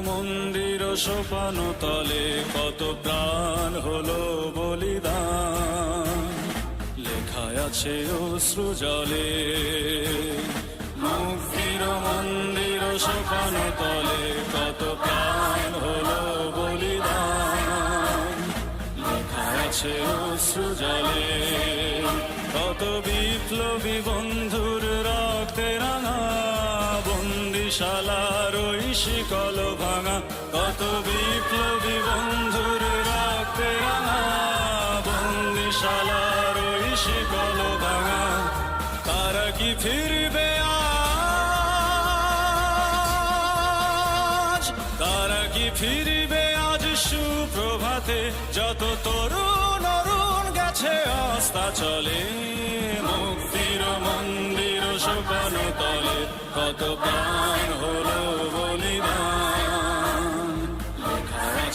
মন্দির সোপান তলে কত প্রাণ হলো বলিদান। লেখায় আছে অশ্রু জলে। মুক্তির মন্দির সোপান তলে কত প্রাণ হলো বলিদান। লেখায় আছে অশ্রু জলে। কত বিপ্লবী বন্ধুর রক্তে রাঙা বন্দিশালার ওই শিকল ভাঙা, কত বিপ্লবী বন্ধুর রক্তে রাঙা, বন্দিশালার ওই শিকল ভাঙা, তারা কি ফিরবে আজ? তারা কি ফিরবে আজ সুপ্রভাতে? যত তরুণ অরুণ গেছে, আস্থা চলে। মুক্তির মন্দির সোপান তলে, কত প্রাণ হলো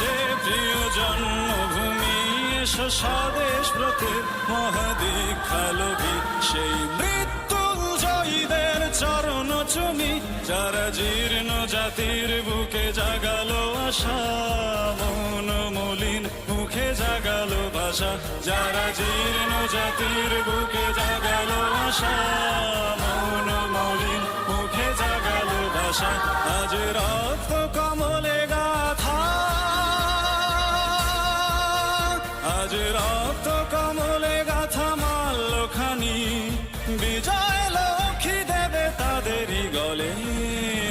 চেয়ে প্রিয় জন্মভূমি এসো স্বদেশ ব্রতের মহাদীক্ষালোভী সেই মৃত্যুঞ্জয়ীদের চরণ চুমি যারা জীর্ণ জাতির বুকে জাগালো আশা, মন মলিন মুখে জাগালো ভাষা, যারা জীর্ণ জাতির বুকে জাগালো আশা, মন মলিন মুখে জাগালো ভাষা। আজ রক্ত আজ রক্ত কমলে গাথা মাল্যখানি। বিজয় লক্ষ্মী দেবে তাদেরই গলে।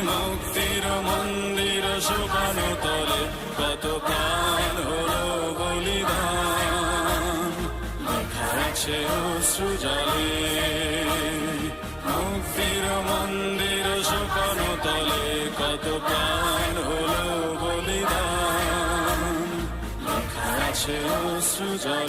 মুক্তির মন্দির শোভান তলে, কত প্রাণ হলো বলিদান। আছে অশ্রু জলে, মুক্তির মন্দির শোভান তলে, কত প্রাণ 실수전에